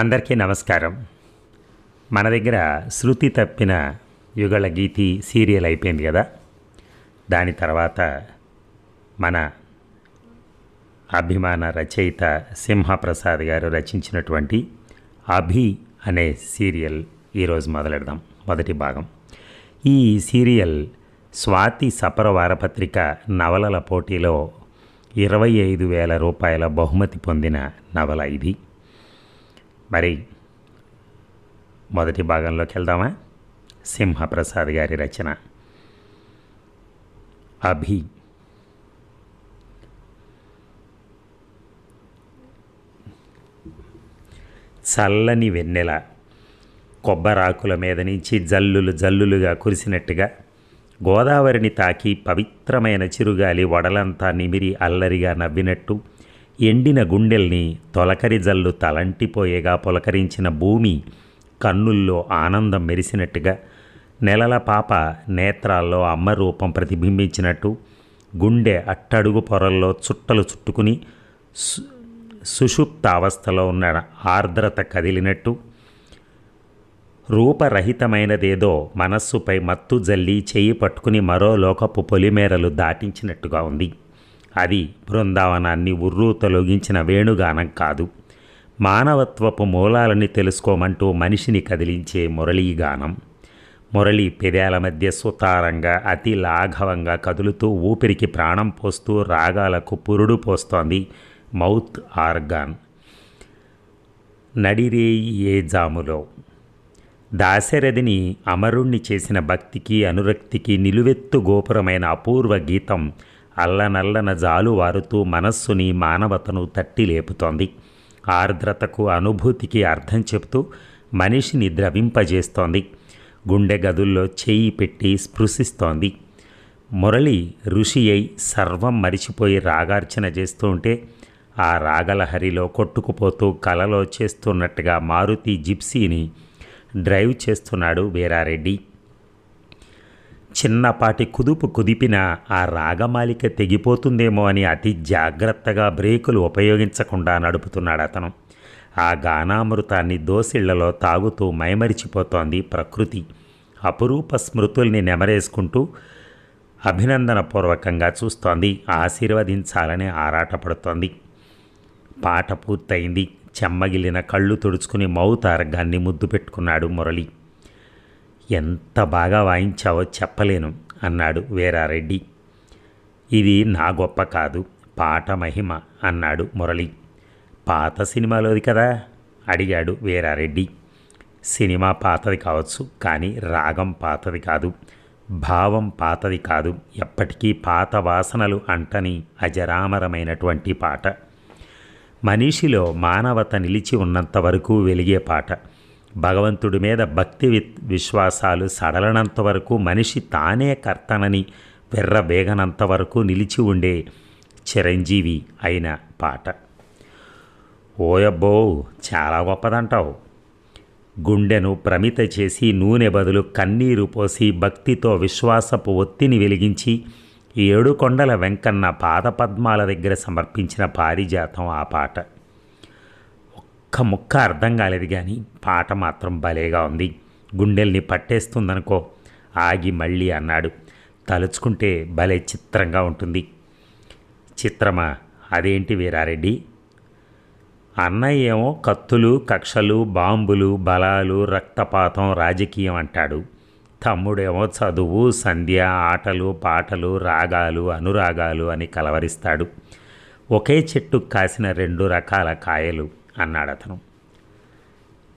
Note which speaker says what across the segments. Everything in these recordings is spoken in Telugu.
Speaker 1: అందరికీ నమస్కారం. మన దగ్గర శృతి తప్పిన యుగళ గీతి సీరియల్ అయిపోయింది కదా. దాని తర్వాత మన అభిమాన రచయిత సింహప్రసాద్ గారు రచించినటువంటి అభి అనే సీరియల్ ఈరోజు మొదలెడదాం. మొదటి భాగం. ఈ సీరియల్ స్వాతి సపర వారపత్రిక నవలల పోటీలో ఇరవై ఐదు వేల రూపాయల బహుమతి పొందిన నవల ఇది. మరి మొదటి భాగంలోకి వెళ్దామా? సింహప్రసాద్ గారి రచన. అభి. చల్లని వెన్నెల కొబ్బరాకుల మీద నుంచి జల్లులు జల్లులుగా కురిసినట్టుగా గోదావరిని తాకి పవిత్రమైన చిరుగాలి వడలంతా నిమిరి అల్లరిగా నవ్వినట్టు ఎండిన గుండెల్ని తొలకరి జల్లు తలంటిపోయేగా పులకరించిన భూమి కన్నుల్లో ఆనందం మెరిసినట్టుగా నెలల పాప నేత్రాల్లో అమ్మ రూపం ప్రతిబింబించినట్టు గుండె అట్టడుగు పొరల్లో చుట్టలు చుట్టుకుని సు- సుషుప్త అవస్థలో ఉన్న ఆర్ద్రత కదిలినట్టు రూపరహితమైనదేదో మనస్సుపై మత్తు జల్లి చేయి పట్టుకుని మరో లోకపు పొలిమేరలు దాటించినట్టుగా ఉంది. అది బృందావనాన్ని ఉర్రూ తొలగించిన వేణుగానం కాదు. మానవత్వపు మూలాలని తెలుసుకోమంటూ మనిషిని కదిలించే మురళీగానం మురళి పెదాల మధ్య సుతారంగా అతి లాఘవంగా కదులుతూ ఊపిరికి ప్రాణం పోస్తూ రాగాలకు పురుడు పోస్తోంది మౌత్ ఆర్గాన్. నడిరేయి ఏ జాములో. దాశరథిని అమరుణ్ణి చేసిన భక్తికి అనురక్తికి నిలువెత్తు గోపురమైన అపూర్వ గీతం అల్లనల్లన జాలు వారుతూ మనస్సుని మానవతను తట్టి లేపుతోంది. ఆర్ద్రతకు అనుభూతికి అర్థం చెబుతూ మనిషిని ద్రవింపజేస్తోంది. గుండె గదుల్లో చేయి పెట్టి స్పృశిస్తోంది. మురళి ఋషి అయి సర్వం మరిచిపోయి రాగార్చన చేస్తూ ఉంటే ఆ రాగలహరిలో కొట్టుకుపోతూ కలలో చేస్తున్నట్టుగా మారుతి జిప్సీని డ్రైవ్ చేస్తున్నాడు వీరారెడ్డి. చిన్నపాటి కుదుపు కుదిపిన ఆ రాగమాలిక తెగిపోతుందేమో అని అతి జాగ్రత్తగా బ్రేకులు ఉపయోగించకుండా నడుపుతున్నాడు అతను. ఆ గానామృతాన్ని దోసిళ్ళలో తాగుతూ మైమరిచిపోతోంది ప్రకృతి. అపురూప స్మృతుల్ని నెమరేసుకుంటూ అభినందనపూర్వకంగా చూస్తోంది. ఆశీర్వదించాలని ఆరాటపడుతోంది. పాట పూర్తయింది. చెమ్మగిలిన కళ్ళు తుడుచుకుని మౌతారగాన్ని ముద్దు పెట్టుకున్నాడు మురళి. ఎంత బాగా వాయించావో చెప్పలేను అన్నాడు వీరారెడ్డి. ఇది నా గొప్ప కాదు పాట మహిమ అన్నాడు మురళి. పాత సినిమాలోది కదా? అడిగాడు వీరారెడ్డి. సినిమా పాతది కావచ్చు కానీ రాగం పాతది కాదు భావం పాతది కాదు ఎప్పటికీ పాత వాసనలు అంటని అజరామరమైనటువంటి పాట. మనిషిలో మానవత నిలిచి ఉన్నంత వరకు వెలిగే పాట. భగవంతుడి మీద భక్తి విశ్వాసాలు సడలనంత వరకు మనిషి తానే కర్తనని వెర్రబేగనంత వరకు నిలిచి ఉండే చిరంజీవి అయిన పాట. ఓయబ్బో చాలా గొప్పదంటావు. గుండెను ప్రమిత చేసి నూనె బదులు కన్నీరు పోసి భక్తితో విశ్వాసపు ఒత్తిని వెలిగించి ఏడు కొండల వెంకన్న పాదపద్మాల దగ్గర సమర్పించిన పారిజాతం ఆ పాట. ఒక్క ముక్క అర్థం కాలేదు కానీ పాట మాత్రం భలేగా ఉంది. గుండెల్ని పట్టేస్తుందనుకో ఆగి మళ్ళీ అన్నాడు. తలుచుకుంటే భలే చిత్రంగా ఉంటుంది. చిత్రమా? అదేంటి వీరారెడ్డి? అన్నయ్య ఏమో కత్తులు కక్షలు బాంబులు బలాలు రక్తపాతం రాజకీయం అంటాడు. తమ్ముడేమో చదువు సంధ్య ఆటలు పాటలు రాగాలు అనురాగాలు అని కలవరిస్తాడు. ఒకే చెట్టు కాసిన రెండు రకాల కాయలు. అన్నాడు అతను.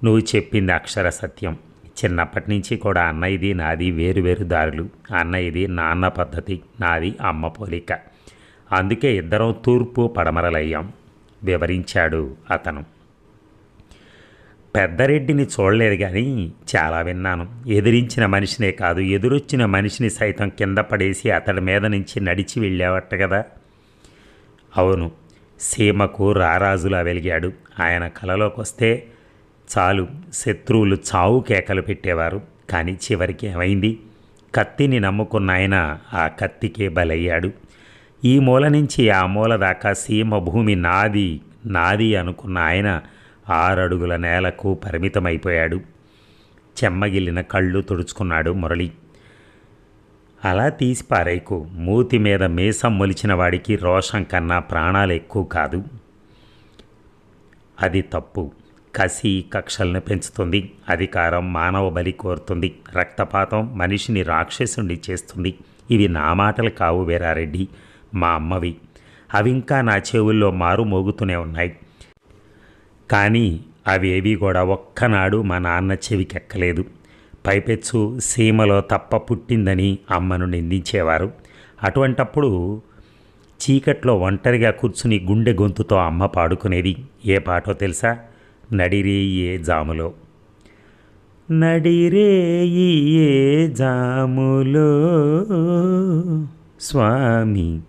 Speaker 1: నువ్వు చెప్పింది అక్షర సత్యం. చిన్నప్పటి నుంచి కూడా అన్నయ్యది నాది వేరువేరు దారులు. అన్నయ్యది నాన్న పద్ధతి నాది అమ్మ పోలిక. అందుకే ఇద్దరం తూర్పు పడమరలయ్యాం వివరించాడు అతను. పెద్దరెడ్డిని చూడలేదు కానీ చాలా విన్నాను. ఎదిరించిన మనిషినే కాదు ఎదురొచ్చిన మనిషిని సైతం కింద పడేసి అతడి మీద నుంచి నడిచి వెళ్ళావట కదా. అవును సీమకు రారాజులా వెలిగాడు. ఆయన కలలోకి వస్తే చాలు శత్రువులు చావు కేకలు పెట్టేవారు. కానీ చివరికి ఏమైంది? కత్తిని నమ్ముకున్న ఆయన ఆ కత్తికే బలయ్యాడు. ఈ మూల నుంచి ఆ మూల దాకా సీమ భూమి నాది నాది అనుకున్న ఆయన ఆరడుగుల నేలకు పరిమితమైపోయాడు. చెమ్మగిల్లిన కళ్ళు తుడుచుకున్నాడు మురళి. అలా తీసి పారేకు మూతి మీద మీసం మొలిచిన వాడికి రోషం కన్నా ప్రాణాలు ఎక్కువ కాదు. అది తప్పు. కసి కక్షల్ని పెంచుతుంది. అధికారం మానవ బలి కోరుతుంది. రక్తపాతం మనిషిని రాక్షసుండి చేస్తుంది. ఇవి నా మాటలు కావు వీరారెడ్డి. మా అమ్మవి. అవి ఇంకా నా చెవుల్లో మారు మోగుతూనే ఉన్నాయి. కానీ అవేవి కూడా ఒక్కనాడు మా నాన్న చెవికెక్కలేదు. పైపెచ్చు సీమలో తప్ప పుట్టిందని అమ్మను నిందించేవారు. అటువంటప్పుడు చీకట్లో ఒంటరిగా కూర్చుని గుండె గొంతుతో అమ్మ పాడుకునేది. ఏ పాటో తెలుసా? నడిరేయే ఏ జాములో. నడిరేయి ఏ జాములో స్వామి.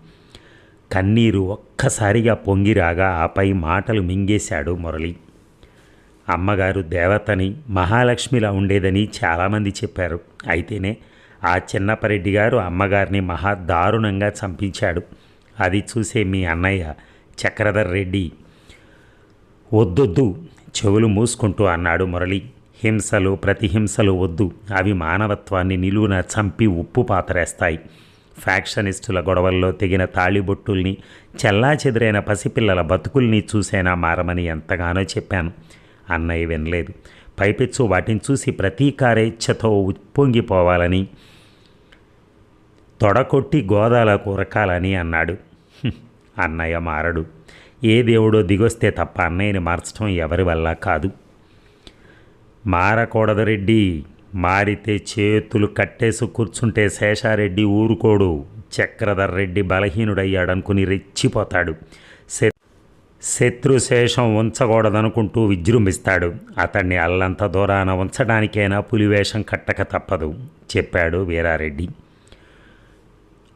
Speaker 1: కన్నీరు ఒక్కసారిగా పొంగిరాగా ఆపై మాటలు మింగేశాడు మురళి. అమ్మగారు దేవతని మహాలక్ష్మిలా ఉండేదని చాలామంది చెప్పారు. అయితేనే ఆ చిన్నపరెడ్డి గారు అమ్మగారిని మహా దారుణంగా చంపించాడు. అది చూసే మీ అన్నయ్య చక్రధర్ రెడ్డి వద్దొద్దు చెవులు మూసుకుంటూ అన్నాడు మురళి. హింసలు ప్రతిహింసలు వద్దు. అవి మానవత్వాన్ని నిలువున చంపి ఉప్పు పాతరేస్తాయి. ఫ్యాక్షనిస్టుల గొడవల్లో తెగిన తాళిబొట్టుల్ని చెల్లా చెదిరైన పసిపిల్లల బతుకుల్ని చూసేనా మారమని ఎంతగానో చెప్పాను. అన్నయ్య వినలేదు. పైపెచ్చు వాటిని చూసి ప్రతీకారేచ్ఛతో ఉప్పొంగిపోవాలని తొడకొట్టి గోదాల కూరకాలని అన్నాడు. అన్నయ్య మారడు. ఏ దేవుడో దిగొస్తే తప్ప అన్నయ్యని మార్చడం ఎవరి వల్ల కాదు. మారకూడదు రెడ్డి. మారితే చేతులు కట్టేసి కూర్చుంటే శేషారెడ్డి ఊరుకోడు. చక్రధర్ రెడ్డి బలహీనుడయ్యాడనుకుని రెచ్చిపోతాడు. శత్రుశేషం ఉంచకూడదనుకుంటూ విజృంభిస్తాడు. అతన్ని అల్లంత దూరాన ఉంచడానికైనా పులివేషం కట్టక తప్పదు చెప్పాడు వీరారెడ్డి.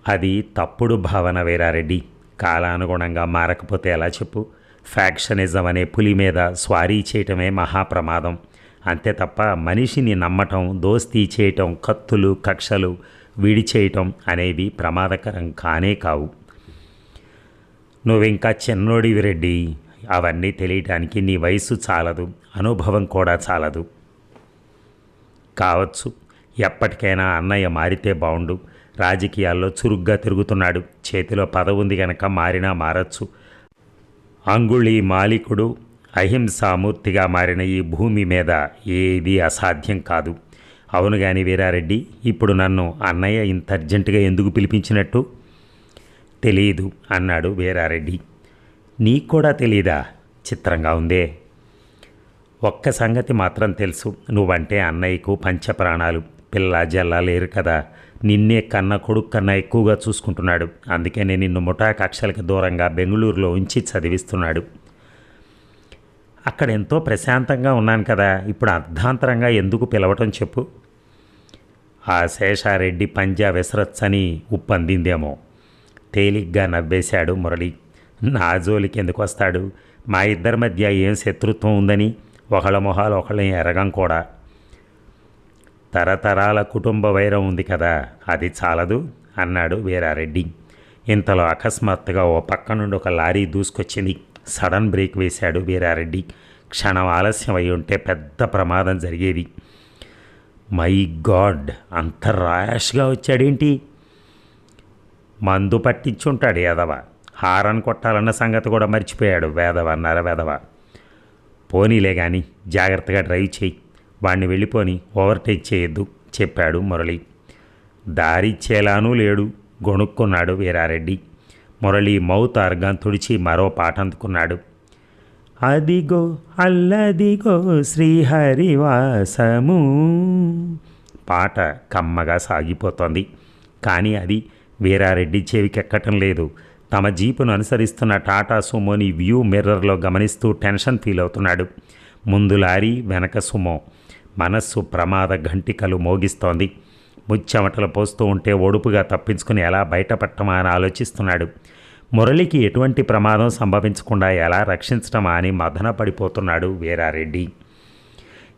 Speaker 1: అది తప్పుడు భావన వీరారెడ్డి. కాలానుగుణంగా మారకపోతే ఎలా చెప్పు? ఫ్యాక్షనిజం అనే పులి మీద స్వారీ చేయటమే మహాప్రమాదం. అంతే తప్ప మనిషిని నమ్మటం దోస్తీ చేయటం కత్తులు కక్షలు విడిచేయటం అనేవి ప్రమాదకరం కానే కావు. నువ్వింకా చిన్నోడివి రెడ్డి. అవన్నీ తెలియటానికి నీ వయసు చాలదు. అనుభవం కూడా చాలదు. కావచ్చు ఎప్పటికైనా అన్నయ్య మారితే బాగుండు రాజకీయాల్లో చురుగ్గా తిరుగుతున్నాడు. చేతిలో పదవి ఉంది గనక మారినా మారచ్చు. అంగుళి మాలికుడు అహింసామూర్తిగా మారిన ఈ భూమి మీద ఏది అసాధ్యం కాదు. అవును కానీ వీరారెడ్డి ఇప్పుడు నన్ను అన్నయ్య ఇంత అర్జెంటుగా ఎందుకు పిలిపించినట్టు? తెలియదు అన్నాడు వీరారెడ్డి. నీకు కూడా తెలీదా? చిత్రంగా ఉందే. ఒక్క సంగతి మాత్రం తెలుసు. నువ్వంటే అన్నయ్యకు పంచప్రాణాలు. పిల్ల జల్ల లేరు కదా. నిన్నే కన్న కొడుకు కన్నా ఎక్కువగా చూసుకుంటున్నాడు. అందుకనే నిన్ను ముఠా కక్షలకు దూరంగా బెంగళూరులో ఉంచి చదివిస్తున్నాడు. అక్కడ ఎంతో ప్రశాంతంగా ఉన్నాను కదా. ఇప్పుడు అర్ధాంతరంగా ఎందుకు పిలవటం చెప్పు. ఆ శేషారెడ్డి పంజా విసరచ్చని ఉప్పందిందేమో. తేలిగ్గా నవ్వేశాడు మురళి. నా జోలికి ఎందుకు వస్తాడు? మా ఇద్దరి మధ్య ఏం శత్రుత్వం ఉందని ఒకళ్ళ మొహాలు ఒకళ్ళని ఎరగం కూడా. తరతరాల కుటుంబ వైరం ఉంది కదా అది చాలదు అన్నాడు వీరారెడ్డి. ఇంతలో అకస్మాత్తుగా ఓ పక్క నుండి ఒక లారీ దూసుకొచ్చింది. సడన్ బ్రేక్ వేశాడు వీరారెడ్డి. క్షణం ఆలస్యం అయి ఉంటే పెద్ద ప్రమాదం జరిగేది. మై గాడ్ అంత ర్యాష్గా వచ్చాడేంటి? మందు పట్టించుంటాడు ఎదవ హారన్ కొట్టాలన్న సంగతి కూడా మర్చిపోయాడు వేదవ నరవేదవ పోనీలే కానీ జాగ్రత్తగా డ్రైవ్ చేయి. వాణ్ణి వెళ్ళిపోని ఓవర్టేక్ చేయొద్దు చెప్పాడు మురళి. దారిచ్చేలానూ లేడు గొణుక్కున్నాడు వీరారెడ్డి. మురళి మౌత్ అర్గం తుడిచి మరో పాట అందుకున్నాడు. అదిగో అల్లదిగో శ్రీహరివాసము. పాట కమ్మగా సాగిపోతోంది. కానీ అది వీరారెడ్డి చెవికెక్కటం లేదు. తమ జీపును అనుసరిస్తున్న టాటా సుమోని వ్యూ మిర్రర్లో గమనిస్తూ టెన్షన్ ఫీల్ అవుతున్నాడు ముందు లారీ వెనక సుమో. మనస్సు ప్రమాద ఘంటికలు మోగిస్తోంది. ముచ్చెమటలు పోస్తూ ఉంటే ఒడుపుగా తప్పించుకుని ఎలా బయటపడటమా అని ఆలోచిస్తున్నాడు. మురళికి ఎటువంటి ప్రమాదం సంభవించకుండా ఎలా రక్షించటమా అని మదన పడిపోతున్నాడు వీరారెడ్డి.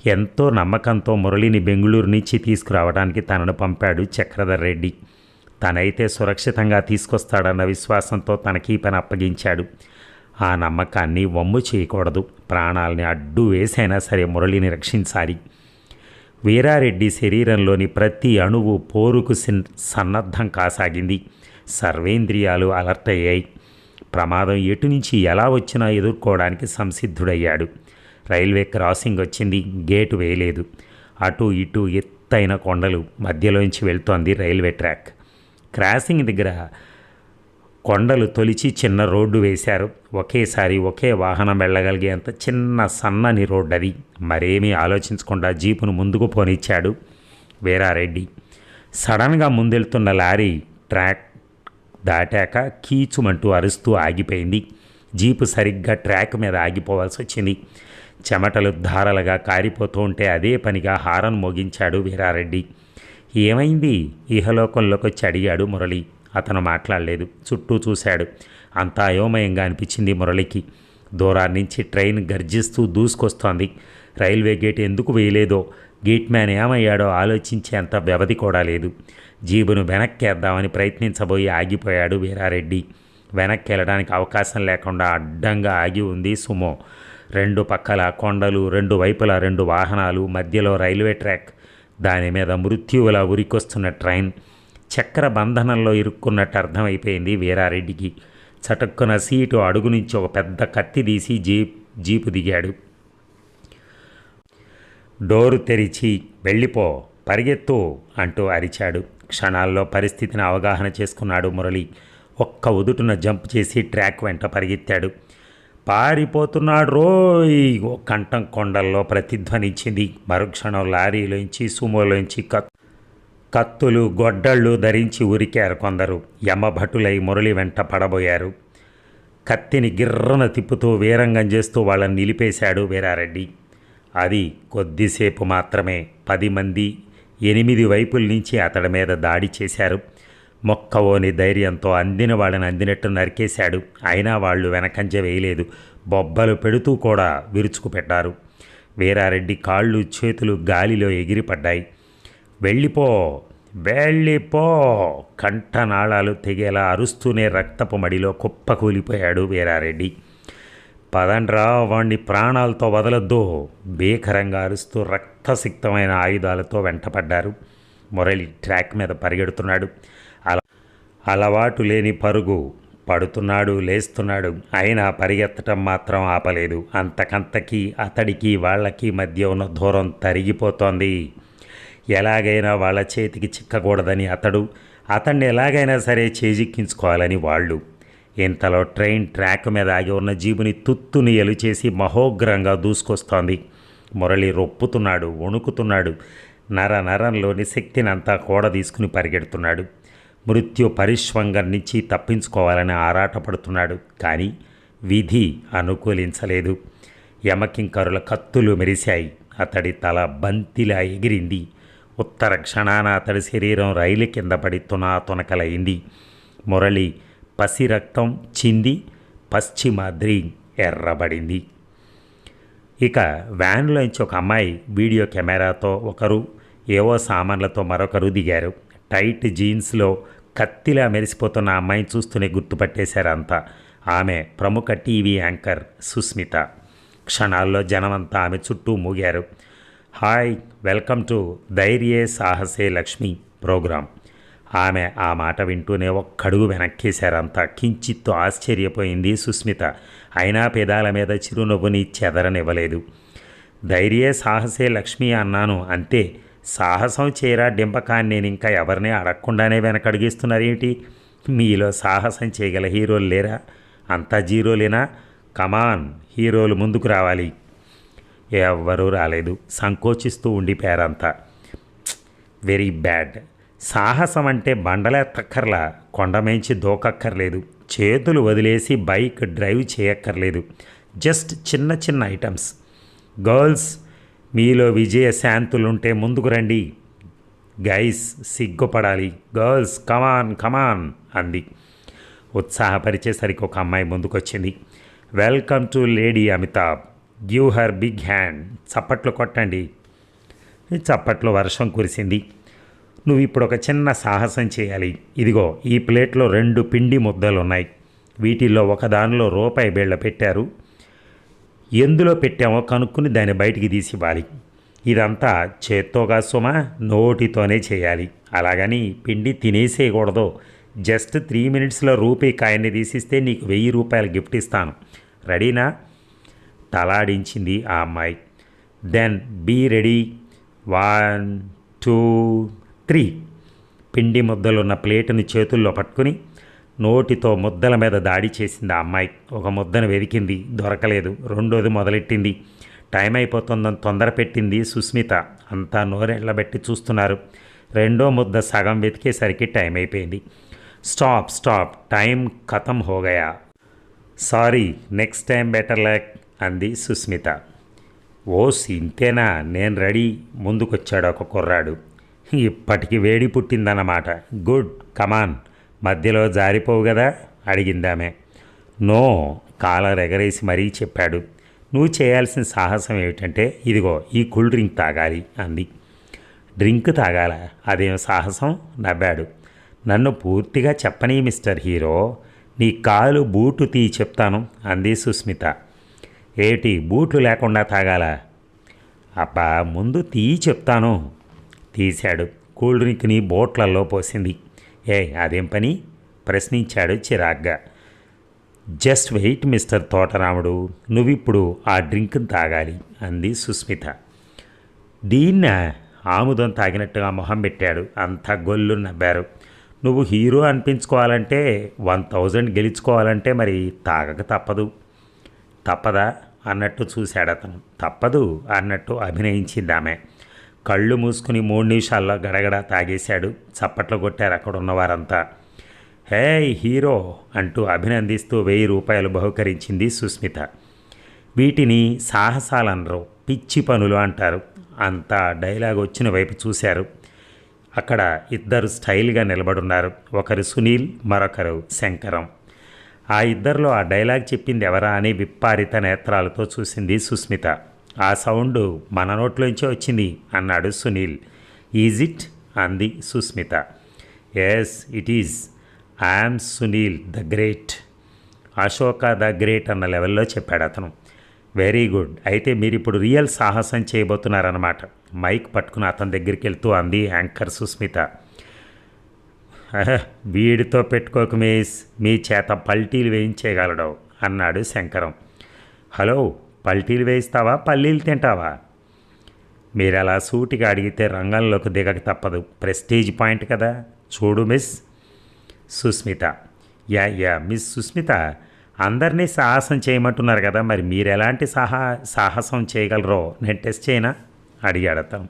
Speaker 1: ఎంతో నమ్మకంతో మురళిని బెంగళూరు నుంచి తీసుకురావడానికి తనను పంపాడు చక్రధర్ రెడ్డి తనైతే సురక్షితంగా తీసుకొస్తాడన్న విశ్వాసంతో తనకి పని అప్పగించాడు. ఆ నమ్మకాన్ని వమ్ము చేయకూడదు. ప్రాణాలని అడ్డు వేసైనా సరే మురళిని రక్షించాలి. వీరారెడ్డి శరీరంలోని ప్రతి అణువు పోరుకు సిన్ సన్నద్ధం కాసాగింది. సర్వేంద్రియాలు అలర్ట్ అయ్యాయి. ప్రమాదం ఎటు నుంచి ఎలా వచ్చినా ఎదుర్కోవడానికి సంసిద్ధుడయ్యాడు. రైల్వే క్రాసింగ్ వచ్చింది. గేటు వేయలేదు. అటు ఇటు ఎత్తైన కొండలు మధ్యలోంచి వెళ్తోంది రైల్వే ట్రాక్. క్రాసింగ్ దగ్గర కొండలు తొలిచి చిన్న రోడ్డు వేశారు. ఒకేసారి ఒకే వాహనం వెళ్ళగలిగేంత చిన్న సన్నని రోడ్డు అది. మరేమీ ఆలోచించకుండా జీపును ముందుకు పోనిచ్చాడు వీరారెడ్డి. సడన్గా ముందెళ్తున్న లారీ ట్రాక్ దాటాక కీచుమంటూ అరుస్తూ ఆగిపోయింది. జీపు సరిగ్గా ట్రాక్ మీద ఆగిపోవాల్సి వచ్చింది. చెమటలు ధారలుగా కారిపోతూ ఉంటే అదే పనిగా హారన్ మోగించాడు వీరారెడ్డి. ఏమైంది? ఇహలోకంలోకి వచ్చి అడిగాడు మురళి. అతను మాట్లాడలేదు. చుట్టూ చూశాడు. అంతా అయోమయంగా అనిపించింది మురళికి. దూరాన్ని నుంచి ట్రైన్ గర్జిస్తూ దూసుకొస్తోంది. రైల్వే గేట్ ఎందుకు వేయలేదో గేట్ మ్యాన్ ఏమయ్యాడో ఆలోచించేంత వ్యవధి కూడా లేదు. జీబును వెనక్కేద్దామని ప్రయత్నించబోయి ఆగిపోయాడు వీరారెడ్డి. వెనక్కి వెళ్ళడానికి అవకాశం లేకుండా అడ్డంగా ఆగి ఉంది సుమో. రెండు పక్కల కొండలు రెండు వైపులా రెండు వాహనాలు మధ్యలో రైల్వే ట్రాక్. దాని మీద మృత్యువులా ఉరికొస్తున్న ట్రైన్ చక్ర బంధనంలో ఇరుక్కున్నట్టు అర్థమైపోయింది వీరారెడ్డికి. చటుక్కున సీటు అడుగు నుంచి ఒక పెద్ద కత్తి తీసి జీప్ జీపు దిగాడు. డోరు తెరిచి వెళ్ళిపో పరిగెత్తు అంటూ అరిచాడు. క్షణాల్లో పరిస్థితిని అవగాహన చేసుకున్నాడు మురళి. ఒక్క ఉదుటున జంప్ చేసి ట్రాక్ వెంట పరిగెత్తాడు. పారిపోతున్నాడు రోయ్. కంఠం కొండల్లో ప్రతిధ్వనించింది. మరుక్షణం లారీలోంచి సుమోలోంచి కత్ కత్తులు గొడ్డళ్ళు ధరించి ఉరికారు కొందరు. యమభటులై మురళి వెంట పడబోయారు. కత్తిని గిర్రన తిప్పుతూ వీరంగం చేస్తూ వాళ్ళని నిలిపేశాడు వీరారెడ్డి. అది కొద్దిసేపు మాత్రమే. పది మంది ఎనిమిది వైపుల నుంచి అతడి మీద దాడి చేశారు. మొక్కవోని ధైర్యంతో అందిన వాళ్ళని అందినట్టు నరికేశాడు. అయినా వాళ్ళు వెనకంజ వేయలేదు. బొబ్బలు పెడుతూ కూడా విరుచుకు పెట్టారు. వీరారెడ్డి కాళ్ళు చేతులు గాలిలో ఎగిరిపడ్డాయి. వెళ్ళిపో వెళ్ళిపో కంఠనాళాలు తెగేలా అరుస్తూనే రక్తపు మడిలో కుప్పకూలిపోయాడు వీరారెడ్డి. పదండ్రా వాణ్ణి ప్రాణాలతో వదలొద్దు. భీకరంగా అరుస్తూ రక్తసిక్తమైన ఆయుధాలతో వెంటపడ్డారు. మురళి ట్రాక్ మీద పరిగెడుతున్నాడు. అలవాటు లేని పరుగు. పడుతున్నాడు లేస్తున్నాడు. అయినా పరిగెత్తటం మాత్రం ఆపలేదు. అంతకంతకీ అతడికి వాళ్ళకి మధ్య ఉన్న దూరం తరిగిపోతోంది. ఎలాగైనా వాళ్ళ చేతికి చిక్కకూడదని అతడు అతన్ని ఎలాగైనా సరే చేజిక్కించుకోవాలని వాళ్ళు. ఇంతలో ట్రైన్ ట్రాక్ మీద ఆగి ఉన్న జీబుని తుత్తుని ఎలుచేసి మహోగ్రంగా దూసుకొస్తోంది. మురళి రొప్పుతున్నాడు వణుకుతున్నాడు. నర నరంలోని శక్తినంతా కూడ తీసుకుని పరిగెడుతున్నాడు. మృత్యు పరిష్వంగం నుంచి తప్పించుకోవాలని ఆరాటపడుతున్నాడు. కానీ విధి అనుకూలించలేదు. యమకింకరుల కత్తులు మెరిశాయి. అతడి తల బంతిలా ఎగిరింది. ఉత్తర క్షణాన అతడి శరీరం రైలు కింద పడి తునా తునకలైంది మురళి పసి రక్తం చింది పశ్చిమాద్రి ఎర్రబడింది. ఇక వ్యాన్లోంచి ఒక అమ్మాయి వీడియో కెమెరాతో ఒకరు ఏవో సామాన్లతో మరొకరు దిగారు. టైట్ జీన్స్లో కత్తిలా మెరిసిపోతున్న అమ్మాయిని చూస్తూనే గుర్తుపట్టేశారంతా. ఆమె ప్రముఖ టీవీ యాంకర్ సుస్మిత. క్షణాల్లో జనమంతా ఆమె చుట్టూ మూగారు. Hi welcome to Dhairye Sahase Lakshmi program. ఆమె ఆ మాట వింటూనే ఒక్కడుగు వెనక్కేశారంతా. కించిత్తు ఆశ్చర్యపోయింది సుస్మిత. అయినా పెదాల మీద చిరునవ్వుని చెదరనివ్వలేదు. ధైర్యే సాహసే లక్ష్మి అన్నాను అంతే. సాహసం చేరా డింపకాన్ని నేను ఇంకా ఎవరిని అడగకుండానే వెనకడిగిస్తున్నారేమిటి మీలో సాహసం చేయగల హీరోలు లేరా? అంతా జీరోలేనా? కమాన్ హీరోలు ముందుకు రావాలి. ఎవ్వరూ రాలేదు. సంకోచిస్తూ ఉండిపోయారంతా వెరీ బ్యాడ్. సాహసం అంటే బండలెత్తక్కర్లా కొండమేంచి దూకక్కర్లేదు. చేతులు వదిలేసి బైక్ డ్రైవ్ చేయక్కర్లేదు. జస్ట్ చిన్న చిన్న ఐటమ్స్. గర్ల్స్ మీలో విజయ శాంతులుంటే ముందుకు రండి. గైస్ సిగ్గుపడాలి. గర్ల్స్ కమాన్ కమాన్ అంది. ఉత్సాహపరిచేసరికి ఒక అమ్మాయి ముందుకొచ్చింది. Welcome to lady Amitabh. Give her big hand. చప్పట్లు కొట్టండి. చప్పట్లో వర్షం కురిసింది. నువ్వు ఇప్పుడు ఒక చిన్న సాహసం చేయాలి. ఇదిగో ఈ ప్లేట్లో రెండు పిండి ముద్దలు ఉన్నాయి వీటిల్లో ఒకదానిలో రూపాయి బిళ్ళ పెట్టారు. ఎందులో పెట్టామో కనుక్కుని దాన్ని బయటికి తీసి ఇవ్వాలి ఇదంతా చేత్తోగా సుమ నోటితోనే చేయాలి. అలాగని పిండి తినేసేయకూడదు. జస్ట్ త్రీ మినిట్స్లో రూపాయి కాయన్ని తీసిస్తే నీకు వెయ్యి రూపాయలు గిఫ్ట్ ఇస్తాను. రెడీనా? తలాడించింది ఆ అమ్మాయి. Then be ready. One two three. పిండి ముద్దలున్న ప్లేటుని చేతుల్లో పట్టుకుని నోటితో ముద్దల మీద దాడి చేసింది ఆ అమ్మాయి. ఒక ముద్దను వెతికింది దొరకలేదు. రెండోది మొదలెట్టింది. టైం అయిపోతుందని తొందర పెట్టింది సుస్మిత. అంతా నోరెళ్ళబెట్టి చూస్తున్నారు. రెండో ముద్ద సగం వెతికేసరికి టైం అయిపోయింది. Stop stop. టైం ఖతం హోగయా. Sorry next time better luck అంది సుస్మిత. ఓ ఇంతేనా? నేను రెడీ. ముందుకొచ్చాడు ఒక కుర్రాడు. ఇప్పటికి వేడి పుట్టిందన్నమాట. Good come on. మధ్యలో జారిపోవు కదా అడిగిందామె. నో కాలర్ ఎగరేసి మరీ చెప్పాడు. నువ్వు చేయాల్సిన సాహసం ఏమిటంటే ఇదిగో ఈ కూల్ డ్రింక్ తాగాలి అంది. డ్రింక్ తాగాల? అదేం సాహసం? నవ్వాడు. నన్ను పూర్తిగా చెప్పని మిస్టర్ హీరో. నీ కాలు బూటు తీ చెప్తాను అంది సుస్మిత. ఏటి బూట్లు లేకుండా తాగాల? అబ్బా ముందు తీ చెప్తాను తీశాడు. కూల్ డ్రింక్ని బోట్లల్లో పోసింది. ఏ అదేం పని? ప్రశ్నించాడు చిరాగ్గా. Just wait mister Thotaramudu. నువ్విప్పుడు ఆ డ్రింక్ తాగాలి అంది సుస్మిత. దీన్న ఆముదం తాగినట్టుగా మొహం పెట్టాడు. అంత గొల్లు నవ్వారు. నువ్వు హీరో అనిపించుకోవాలంటే వన్ థౌజండ్ గెలుచుకోవాలంటే మరి తాగక తప్పదు. తప్పదా? అన్నట్టు చూశాడు అతను తప్పదు అన్నట్టు అభినయించింది ఆమె కళ్ళు మూసుకుని మూడు నిమిషాల్లో గడగడ తాగేశాడు. చప్పట్లు కొట్టారు అక్కడ ఉన్నవారంతా హే హీరో అంటూ అభినందిస్తూ వెయ్యి రూపాయలు బహుకరించింది సుస్మిత. వీటిని సాహసాలనరు పిచ్చి పనులు అంటారు. అంతా డైలాగ్ వచ్చిన వైపు చూశారు. అక్కడ ఇద్దరు స్టైల్గా నిలబడున్నారు. ఒకరు సునీల్ మరొకరు శంకరం. ఆ ఇద్దరిలో ఆ డైలాగ్ చెప్పింది ఎవరా అని విప్పారిత నేత్రాలతో చూసింది సుస్మిత. ఆ సౌండ్ మన నోట్లోంచే వచ్చింది అన్నాడు సునీల్. ఈజ్ ఇట్ అంది Sushmita. Yes it is I'm Sunil the great Ashoka the great అన్న లెవెల్లో చెప్పాడు అతను. వెరీ గుడ్ అయితే మీరు ఇప్పుడు రియల్ సాహసం చేయబోతున్నారన్నమాట. మైక్ పట్టుకుని అతని దగ్గరికి వెళ్తూ అంది యాంకర్ సుస్మిత. వీడితో పెట్టుకోక మేస్. మీ చేత పల్టీలు వేయించేయగలడు అన్నాడు శంకరం. హలో పల్టీలు వేయిస్తావా? పల్లీలు తింటావా? మీరు అలా సూటిగా అడిగితే రంగంలోకి దిగక తప్పదు. ప్రెస్టీజ్ పాయింట్ కదా. చూడు miss Sushmita. Yeah yeah miss Sushmita. అందరినీ సాహసం చేయమంటున్నారు కదా. మరి మీరు ఎలాంటి సాహా సాహసం చేయగలరో నేను టెస్ట్ చేయనా? అడిగాడు అతను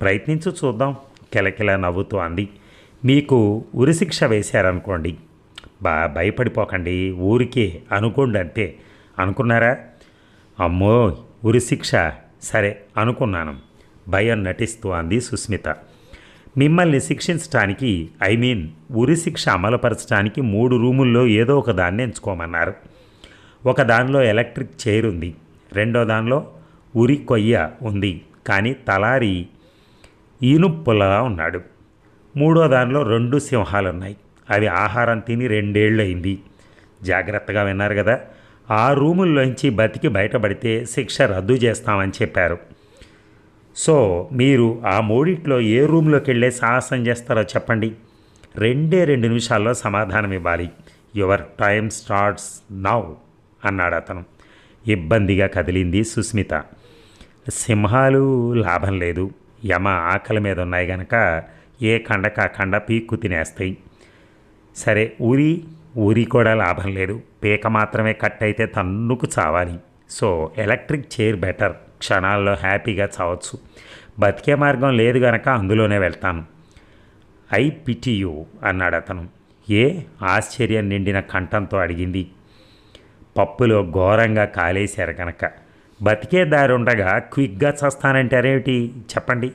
Speaker 1: ప్రయత్నించు చూద్దాం. కిలకిల నవ్వుతూ అంది. మీకు ఉరిశిక్ష వేశారనుకోండి. బా భయపడిపోకండి. ఊరికే అనుకోండి అంతే అనుకున్నారా? అమ్మో ఉరిశిక్ష సరే అనుకున్నాను. భయం నటిస్తూ అంది సుస్మిత. మిమ్మల్ని శిక్షించడానికి ఐ మీన్ ఉరి శిక్ష అమలుపరచడానికి మూడు రూముల్లో ఏదో ఒక దాన్ని ఎంచుకోమన్నారు. ఒక దానిలో ఎలక్ట్రిక్ చైర్ ఉంది. రెండో దానిలో ఉరి కొయ్య ఉంది. కానీ తలారి ఈనుప్పులలా ఉన్నాడు. మూడో దానిలో రెండు సింహాలు ఉన్నాయి అవి ఆహారం తిని రెండేళ్ళు అయింది జాగ్రత్తగా విన్నారు కదా. ఆ రూముల్లోంచి బతికి బయటపడితే శిక్ష రద్దు చేస్తామని చెప్పారు. సో మీరు ఆ మూడిట్లో ఏ రూమ్లోకి వెళ్ళే సాహసం చేస్తారో చెప్పండి. రెండే రెండు నిమిషాల్లో సమాధానం ఇవ్వాలి. యువర్ టైం స్టార్ట్స్ నౌ అన్నాడు అతను. ఇబ్బందిగా కదిలింది సుస్మిత. సింహాలు లాభం లేదు. యమ ఆకలి మీద ఉన్నాయి గనక ఏ కండక ఆ కండ పీక్కు తినేస్తాయి. సరే ఊరి ఊరి కూడా లాభం లేదు. పీక మాత్రమే కట్ అయితే తన్నుకు చావాలి. So electric chair better. క్షణాల్లో హ్యాపీగా చావచ్చు. బతికే మార్గం లేదు గనక అందులోనే వెళ్తాను. ఐ పిటియు అన్నాడు అతను. ఏ ఆశ్చర్యం నిండిన కంఠంతో అడిగింది. పప్పులో ఘోరంగా కాలేశారు కనుక బతికే దారి ఉండగా క్విక్గా చస్తానంటారేమిటి? చెప్పండి.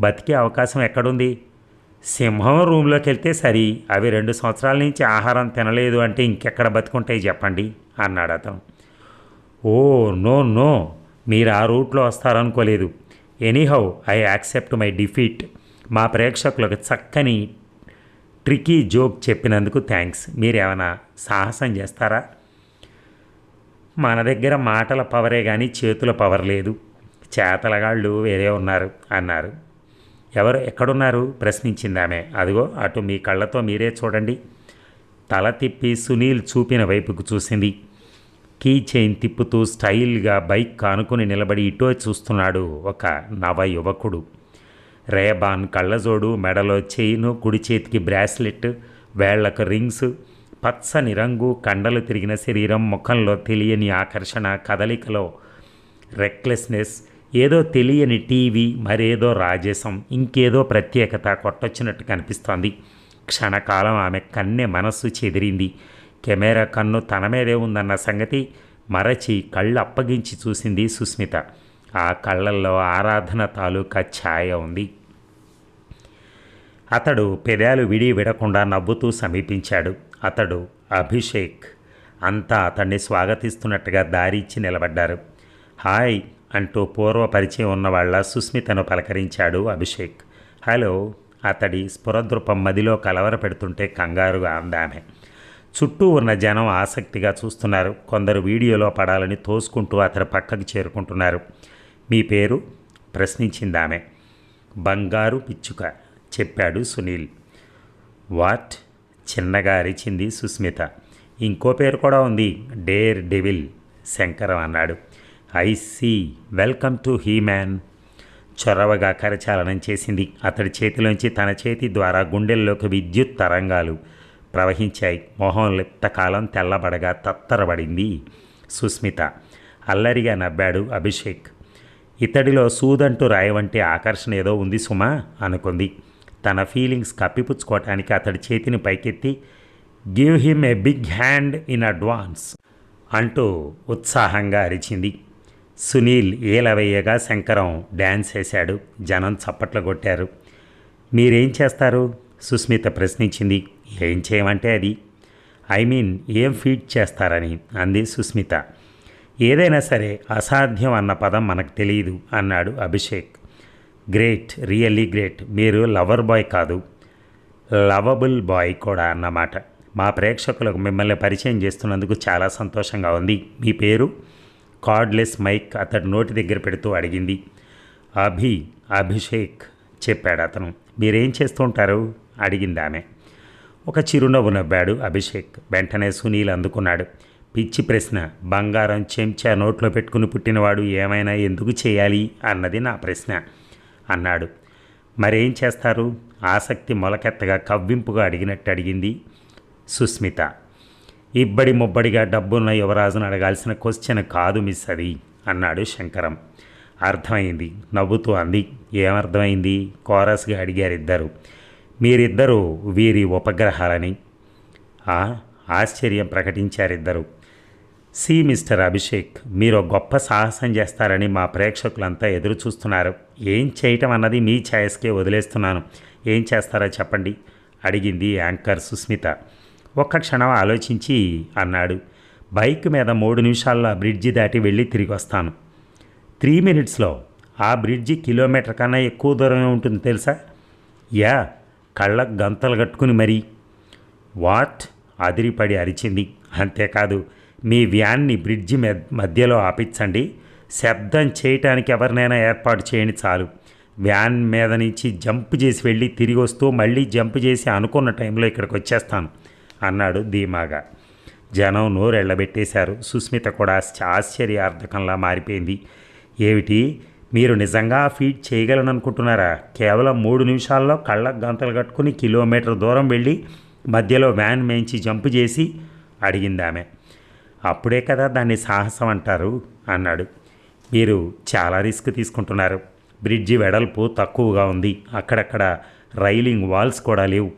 Speaker 1: బతికే అవకాశం ఎక్కడుంది? సింహం రూమ్లోకి వెళ్తే సరి అవి రెండు సంవత్సరాల నుంచి ఆహారం తినలేదు అంటే ఇంకెక్కడ బతుకుంటాయి చెప్పండి అన్నాడు అతను. ఓ నో నో మీరు ఆ రూట్లో వస్తారనుకోలేదు. Anyhow I accept my defeat. మా ప్రేక్షకులకు చక్కని ట్రికీ జోక్ చెప్పినందుకు థ్యాంక్స్ మీరేమైనా సాహసం చేస్తారా? మన దగ్గర మాటల పవరే కానీ చేతుల పవర్ లేదు. చేతలగాళ్ళు వేరే ఉన్నారు అన్నారు. ఎవరు ఎక్కడున్నారు? ప్రశ్నించింది ఆమె అదిగో అటు మీ కళ్ళతో మీరే చూడండి. తల తిప్పి సునీల్ చూపిన వైపుకు చూసింది. కీ చైన్ తిప్పుతూ స్టైల్గా బైక్ కానుకుని నిలబడి ఇటో చూస్తున్నాడు ఒక నవ యువకుడు. రేబాన్ కళ్ళజోడు మెడలో చైను కుడి చేతికి బ్రాస్లెట్ వేళ్ళకు రింగ్స్ పచ్చని రంగు కండలు తిరిగిన శరీరం ముఖంలో తెలియని ఆకర్షణ కదలికలో రెక్లెస్నెస్ ఏదో తెలియని టీవీ మరేదో రాజసం ఇంకేదో ప్రత్యేకత కొట్టొచ్చినట్టు కనిపిస్తోంది. క్షణకాలం ఆమె కన్నె మనస్సు చెదిరింది. కెమెరా కన్ను తన మీదే ఉందన్న సంగతి మరచి కళ్ళు అప్పగించి చూసింది సుస్మిత. ఆ కళ్ళల్లో ఆరాధన తాలూకా ఛాయ ఉంది. అతడు పెదాలు విడి విడకుండా నవ్వుతూ సమీపించాడు. అతడు అభిషేక్. అంతా అతన్ని స్వాగతిస్తున్నట్టుగా దారిచ్చి నిలబడ్డారు. హాయ్ అంటూ పూర్వ పరిచయం ఉన్నవాళ్ళ సుస్మితను పలకరించాడు అభిషేక్. హలో అతడి స్ఫురద్రూపం మదిలో కలవర పెడుతుంటే కంగారుగా అందామె. చుట్టూ ఉన్న జనం ఆసక్తిగా చూస్తున్నారు. కొందరు వీడియోలో పడాలని తోసుకుంటూ అతని పక్కకు చేరుకుంటున్నారు. మీ పేరు? ప్రశ్నించింది ఆమె బంగారు పిచ్చుక చెప్పాడు సునీల్. వాట్? చిన్నగా అరిచింది సుస్మిత. ఇంకో పేరు కూడా ఉంది డేర్ డెవిల్ శంకరం అన్నాడు. I see. Welcome to he man చొరవగా కరచాలనం చేసింది. అతడి చేతిలోంచి తన చేతి ద్వారా గుండెల్లోకి విద్యుత్ తరంగాలు ప్రవహించాయి. మొహం లిప్తకాలం తెల్లబడగా తత్తరబడింది. సుస్మిత అల్లరిగా నవ్వాడు అభిషేక్. ఇతడిలో సూదంటూ రాయవంటి ఆకర్షణ ఏదో ఉంది సుమా అనుకుంది. తన ఫీలింగ్స్ కప్పిపుచ్చుకోవటానికి అతడి చేతిని పైకెత్తి give him a big hand in advance అంటూ ఉత్సాహంగా అరిచింది. సునీల్ ఏలవయ్యగా శంకరం డ్యాన్స్ వేశాడు. జనం చప్పట్లు కొట్టారు. మీరేం చేస్తారు? సుస్మిత ప్రశ్నించింది. ఏం చేయమంటే అది. ఐ మీన్ ఏం ఫీడ్ చేస్తారని? అంది సుస్మిత. ఏదైనా సరే అసాధ్యం అన్న పదం మనకు తెలియదు అన్నాడు అభిషేక్. Great really great. మీరు లవర్ బాయ్ కాదు. లవబుల్ బాయ్ కూడా అన్నమాట. మా ప్రేక్షకులకు మిమ్మల్ని పరిచయం చేస్తున్నందుకు చాలా సంతోషంగా ఉంది. మీ పేరు? కార్డ్లెస్ మైక్ అతడు నోటి దగ్గర పెడుతూ అడిగింది. అభి అభిషేక్ చెప్పాడు అతను. మీరేం చేస్తుంటారు? అడిగింది ఆమె. ఒక చిరునవ్వు నవ్వాడు అభిషేక్. వెంటనే సునీల్ అందుకున్నాడు. పిచ్చి ప్రశ్న. బంగారం చెంచా నోట్లో పెట్టుకుని పుట్టినవాడు ఏమైనా ఎందుకు చేయాలి అన్నది నా ప్రశ్న అన్నాడు. మరేం చేస్తారు? ఆసక్తి మొలకెత్తగా కవ్వింపుగా అడిగినట్టు అడిగింది సుస్మిత. ఇబ్బడి ముబ్బడిగా డబ్బున్న యువరాజును అడగాల్సిన క్వశ్చన్ కాదు మిస్ అది అన్నాడు శంకరం. అర్థమైంది నవ్వుతూ అంది. ఏమర్థమైంది? కోరస్గా అడిగారు ఇద్దరు మీరిద్దరూ వీరి ఉపగ్రహాలని. ఆ ఆశ్చర్యం ప్రకటించారిద్దరు. సి మిస్టర్ అభిషేక్ మీరు గొప్ప సాహసం చేస్తారని మా ప్రేక్షకులంతా ఎదురు చూస్తున్నారు ఏం చేయటం అన్నది మీ ఛాయస్కే వదిలేస్తున్నాను. ఏం చేస్తారో చెప్పండి అడిగింది యాంకర్ సుస్మిత. ఒక్క క్షణం ఆలోచించి అన్నాడు. బైక్ మీద మూడు నిమిషాల్లో ఆ బ్రిడ్జి దాటి వెళ్ళి తిరిగి వస్తాను. త్రీ మినిట్స్లో ఆ బ్రిడ్జి కిలోమీటర్ కన్నా ఎక్కువ దూరమే ఉంటుంది తెలుసా? యా కళ్ళకు గంతలు కట్టుకుని మరీ. వాట్? అదిరిపడి అరిచింది. అంతేకాదు మీ వ్యాన్ని బ్రిడ్జి మధ్యలో ఆపించండి. శబ్దం చేయటానికి ఎవరినైనా ఏర్పాటు చేయండి చాలు. వ్యాన్ మీద నుంచి జంప్ చేసి వెళ్ళి తిరిగి వస్తూ మళ్ళీ జంప్ చేసి అనుకున్న టైంలో ఇక్కడికి వచ్చేస్తాను. అన్నాడు ధీమాగా. జనం నోరెళ్ళబెట్టేశారు సుస్మిత కూడా ఆశ్చర్యార్థకంలా మారిపోయింది. ఏమిటి? మీరు నిజంగా ఫీడ్ చేయగలను అనుకుంటున్నారా కేవలం మూడు నిమిషాల్లో కళ్ళకు గంతలు కట్టుకుని కిలోమీటర్ దూరం వెళ్ళి మధ్యలో వ్యాన్ మేంచి జంప్ చేసి అడిగింది ఆమె. అప్పుడే కదా దాన్ని సాహసం అంటారు అన్నాడు. మీరు చాలా రిస్క్ తీసుకుంటున్నారు. బ్రిడ్జి వెడల్పు తక్కువగా ఉంది. అక్కడక్కడ రైలింగ్ వాల్స్ కూడా లేవు.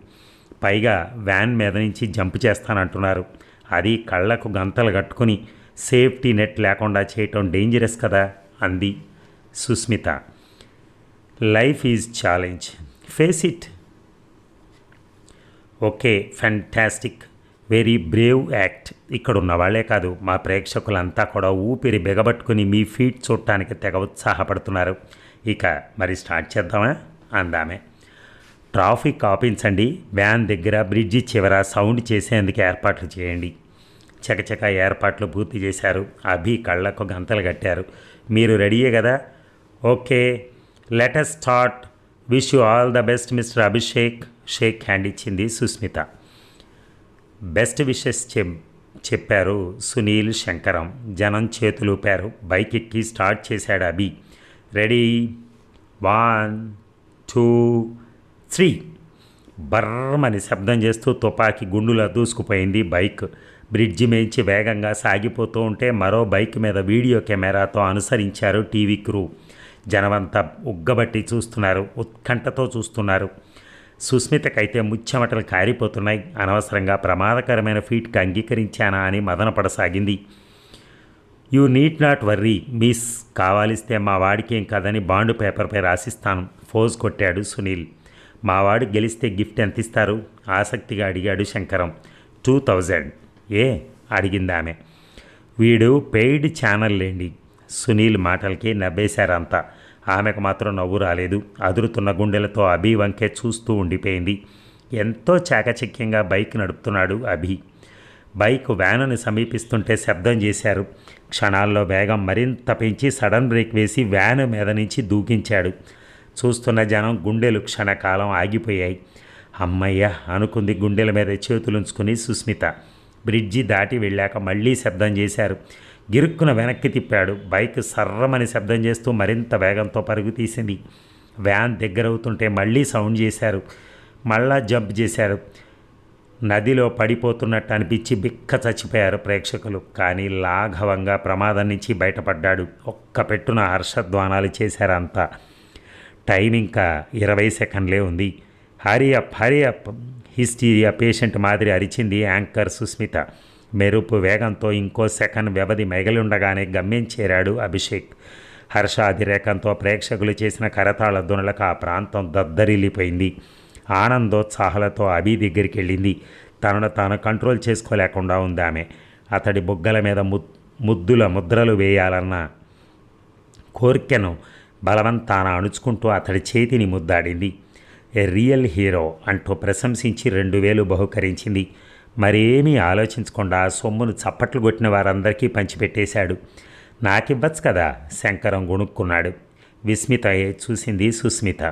Speaker 1: పైగా వ్యాన్ మీద నుంచి జంప్ చేస్తానంటున్నారు. అది కళ్ళకు గంతలు కట్టుకుని సేఫ్టీ నెట్ లేకుండా చేయటం డేంజరస్ కదా అంది Sushmita. Life is challenge. Face it. Okay fantastic. Very brave act. ఇక్కడ ఉన్న వాళ్ళే కాదు మా ప్రేక్షకులంతా కూడా ఊపిరి బిగబట్టుకుని మీ ఫీట్ చూడటానికి తెగ ఉత్సాహపడుతున్నారు. ఇక మరి స్టార్ట్ చేద్దామా? అందామే. ట్రాఫిక్ ఆపించండి. వ్యాన్ దగ్గర బ్రిడ్జి చివర సౌండ్ చేసేందుకు ఏర్పాట్లు చేయండి. చకచక ఏర్పాట్లు పూర్తి చేశారు. అభి కళ్ళకు గంతలు కట్టారు. మీరు రెడీయే కదా? Okay. Let's start wish you all the best mister Abhishek shake hand ఇచ్చింది సుస్మిత. బెస్ట్ విషెస్ చెప్ చెప్పారు సునీల్ శంకరం. జనం చేతులూపారు బైక్ ఎక్కి స్టార్ట్ చేశాడు Abhi. Ready one two three బర్రమని శబ్దం చేస్తూ తుపాకీ గుండులా దూసుకుపోయింది బైక్. బ్రిడ్జి మేంచి వేగంగా సాగిపోతూ ఉంటే మరో బైక్ మీద వీడియో కెమెరాతో అనుసరించారు టీవీ క్రూ. జనమంతా ఉగ్గబట్టి చూస్తున్నారు ఉత్కంఠతో చూస్తున్నారు. సుస్మితకైతే ముచ్చెమటలు కారిపోతున్నాయి. అనవసరంగా ప్రమాదకరమైన ఫీట్కి అంగీకరించానా అని మదనపడసాగింది. You need not worry miss. కావాలిస్తే మా వాడికి ఏం కాదని బాండ్ పేపర్పై రాసిస్తాను. ఫోజ్ కొట్టాడు సునీల్. మావాడు గెలిస్తే గిఫ్ట్ ఎంత ఇస్తారు ఆసక్తిగా అడిగాడు శంకరం. Two thousand. ఏ? అడిగింది ఆమె వీడు పెయిడ్ ఛానల్ లేండి. సునీల్ మాటలకి నవ్వేశారంతా. ఆమెకు మాత్రం నవ్వు రాలేదు. అదురుతున్న గుండెలతో అభి వంకే చూస్తూ ఉండిపోయింది. ఎంతో చాకచక్యంగా బైక్ నడుపుతున్నాడు అభి. బైక్ వ్యానుని సమీపిస్తుంటే శబ్దం చేశారు. క్షణాల్లో వేగం మరింత పెంచి సడన్ బ్రేక్ వేసి వ్యాను మీద నుంచి దూకించాడు. చూస్తున్న జనం గుండెలు క్షణకాలం ఆగిపోయాయి. అమ్మయ్య అనుకుంది గుండెల మీద చేతులుంచుకుని సుస్మిత. బ్రిడ్జి దాటి వెళ్ళాక మళ్ళీ శబ్దం చేశారు. గిరుక్కున వెనక్కి తిప్పాడు. బైక్ సర్రమని శబ్దం చేస్తూ మరింత వేగంతో పరుగు తీసింది. వ్యాన్ దగ్గరవుతుంటే మళ్ళీ సౌండ్ చేశారు. మళ్ళా జంప్ చేశారు. నదిలో పడిపోతున్నట్టు అనిపించి బిక్క చచ్చిపోయారు ప్రేక్షకులు. కానీ లాఘవంగా ప్రమాదం నుంచి బయటపడ్డాడు. ఒక్క పెట్టున హర్షధ్వానాలు చేశారంతా టైం ఇంకా ఇరవై సెకండ్లే ఉంది. Hurry up hurry up hysteria patient మాదిరి అరిచింది యాంకర్ సుస్మిత. మెరుపు వేగంతో ఇంకో సెకండ్ వ్యవధి మిగలుండగానే గమ్యం చేరాడు అభిషేక్. హర్షాధిరేకంతో ప్రేక్షకులు చేసిన కరతాళ దునులకు ఆ ప్రాంతం దద్దరిల్లిపోయింది. ఆనందోత్సాహాలతో అభి దగ్గరికి వెళ్ళింది. తనను తాను కంట్రోల్ చేసుకోలేకుండా ఉంది ఆమె. అతడి బుగ్గల మీద ముద్దుల ముద్రలు వేయాలన్న కోరికను బలవంతాన అణుచుకుంటూ అతడి చేతిని ముద్దాడింది. ఏ రియల్ హీరో అంటూ ప్రశంసించి రెండు వేలు బహుకరించింది. మరేమీ ఆలోచించకుండా సొమ్మును చప్పట్లు కొట్టిన వారందరికీ పంచిపెట్టేశాడు. నాకివ్వచ్చు కదా? శంకరం గుణుక్కున్నాడు. విస్మిత చూసింది సుస్మిత.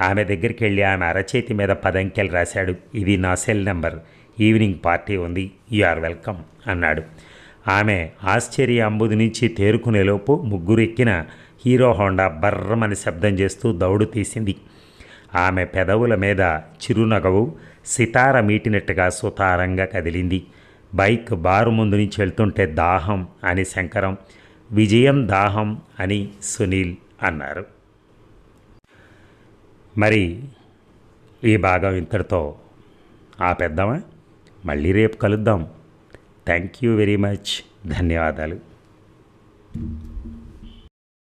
Speaker 1: ఆమె దగ్గరికి వెళ్ళి ఆమె అరచేతి మీద పదంకెలు రాశాడు. ఇది నా సెల్ నెంబర్. ఈవినింగ్ పార్టీ ఉంది. యు ఆర్ వెల్కమ్ అన్నాడు. ఆమె ఆశ్చర్య అంబుది నుంచి తేరుకునేలోపు ముగ్గురు ఎక్కిన హీరో హోండా బర్రమని శబ్దం చేస్తూ దౌడు తీసింది. ఆమె పెదవుల మీద చిరునగవు సితార మీటినట్టుగా సుతారంగా కదిలింది. బైక్ బారు ముందు నుంచి వెళ్తుంటే దాహం అని శంకరం విజయం దాహం అని సునీల్ అన్నారు. మరి ఈ భాగం ఇంతటితో ఆపేద్దామా? మళ్ళీ రేపు కలుద్దాం. Thank you very much. ధన్యవాదాలు.